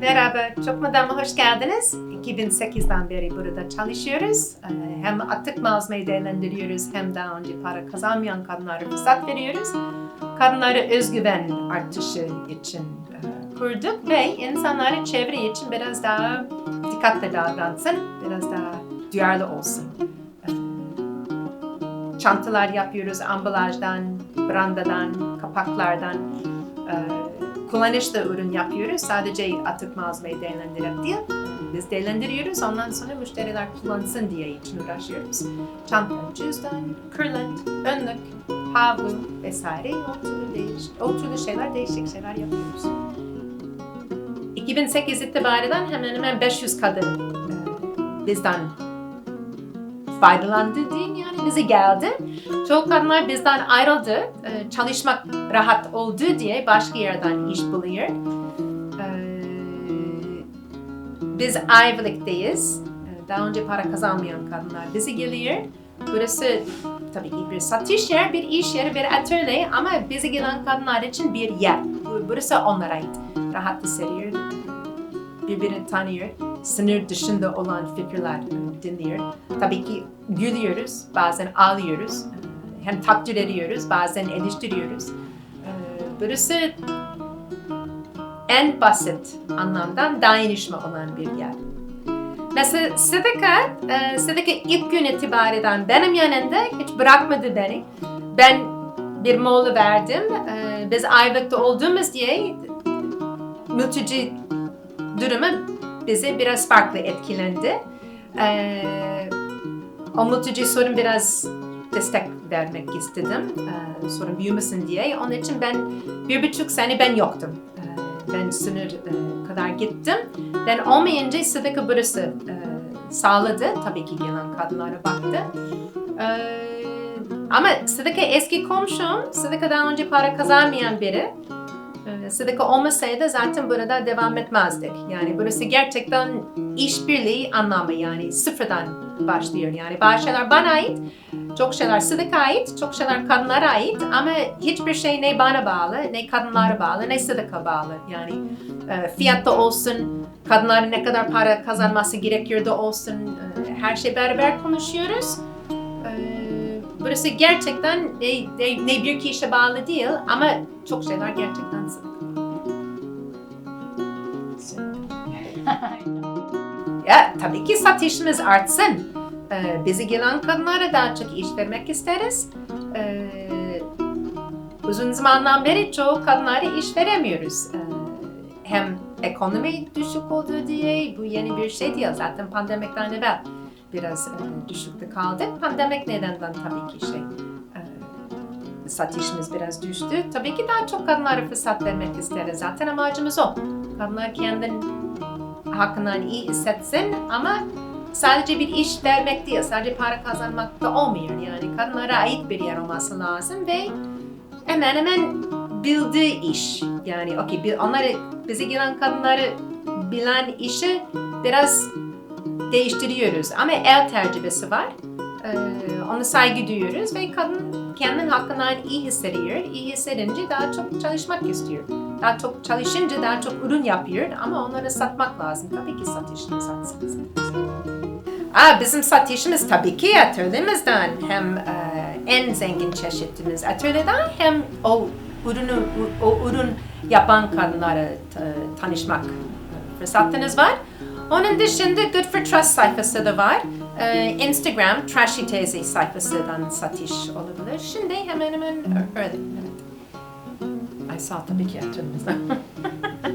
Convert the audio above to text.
Merhaba, çok modama hoş geldiniz. 2008'den beri burada çalışıyoruz. Ee, Hem atık malzemeyi değerlendiriyoruz hem daha önce para kazanmayan kadınlara fırsat veriyoruz. Kadınlara özgüven artışı için e, kurduk ve insanları çevre için biraz daha dikkatli davransın, biraz daha duyarlı olsun. Ee, Çantalar yapıyoruz ambalajdan, brandadan, kapaklardan. Ee, kullanışlı ürün yapıyoruz. Sadece atık malzemeyi değerlendirip değil. Biz değerlendiriyoruz. Ondan sonra müşteriler kullansın diye için uğraşıyoruz. Çanta, cüzdan, kırlent, önlük, havlu vesaire o türlü, değiş, o türlü şeyler, değişik şeyler yapıyoruz. 2008 itibariyle hemen hemen 500 kadın e, bizden faydalandı diyeyim yani bize geldi. Çoğu kadınlar bizden ayrıldı. Ee, Çalışmak rahat oldu diye başka yerden iş buluyor. Ee, Biz Ayvalık'tayız. Ee, Daha önce para kazanmayan kadınlar bize geliyor. Burası tabii ki bir satış yer, bir iş yeri, bir atölye ama bize gelen kadınlar için bir yer. Bu- Burası onlara ait. Rahat hissediyor, birbirini tanıyor. Sınır dışında olan fikirler dinliyor. Tabii ki gülüyoruz, bazen ağlıyoruz. Hem takdir ediyoruz, bazen eleştiriyoruz. Ee, Burası en basit anlamdan dayanışma olan bir yer. Mesela Sıdıka, e, Sıdıka ilk gün itibariyle benim yanında hiç bırakmadı beni. Ben bir mola verdim. Ee, Biz Ayvalık'ta olduğumuz diye mülteci durumu bize biraz farklı etkilendi. Ee, mülteci sorun biraz destek vermek istedim. Ee, sorun büyümesin diye. Onun için ben bir buçuk sene ben yoktum. Ee, ben sınır e, kadar gittim. Ben olmayınca Sıdıka burası e, sağladı. Tabii ki gelen kadınlara baktı. Ee, ama Sıdıka eski komşum. Sıdıka daha önce para kazanmayan biri. Ee, Sıdıka olmasaydı zaten burada devam etmezdik. Yani burası gerçekten işbirliği anlamı yani sıfırdan başlıyor. Yani bazı şeyler bana ait, çok şeyler Sıdıka ait, çok şeyler kadınlara ait ama hiçbir şey ne bana bağlı, ne kadınlara bağlı, ne Sıdıka bağlı. Yani e, fiyatta olsun, kadınların ne kadar para kazanması gerekiyor da olsun, e, her şey beraber konuşuyoruz. E, Burası gerçekten ne, ne, ne bir kişiye bağlı değil ama çok şeyler gerçekten Sıdıka. Ya tabii ki satışımız artsın. Ee, bize gelen kadınlara daha çok iş vermek isteriz. Ee, uzun zamandan beri çoğu kadınlara iş veremiyoruz. Ee, hem ekonomi düşük olduğu diye bu yeni bir şey değil. Zaten pandemikten evvel biraz e, düşükte kaldık. Pandemik nedeninden tabii ki şey e, satışımız biraz düştü. Tabii ki daha çok kadınlara fırsat vermek isteriz. Zaten amacımız o. Kadınlar kendini hakkından iyi hissetsin ama sadece bir iş vermek değil, sadece para kazanmak da olmuyor. Yani kadınlara ait bir yer olması lazım ve hemen hemen bildiği iş. Yani okey, onları, bize gelen kadınları bilen işi biraz değiştiriyoruz. Ama el tercümesi var. Ee, ona saygı duyuyoruz ve kadın kendini hakkından iyi hissediyor. İyi hissedince daha çok çalışmak istiyor. Daha çok çalışınca daha çok ürün yapıyor ama onları satmak lazım. Tabii ki satışını satsın. Aa, bizim satışımız tabii ki atölyemizden hem e, en zengin çeşitimiz atölyeden hem o ürünü o ürün yapan kadınlara ta- tanışmak fırsatınız var. Onun dışında Good for Trust sayfası da var. Ee, Instagram Trashy Teyze sayfasından satış olabilir. Şimdi hemen hemen öyle. Ay sağ tabii ki atölyemizden.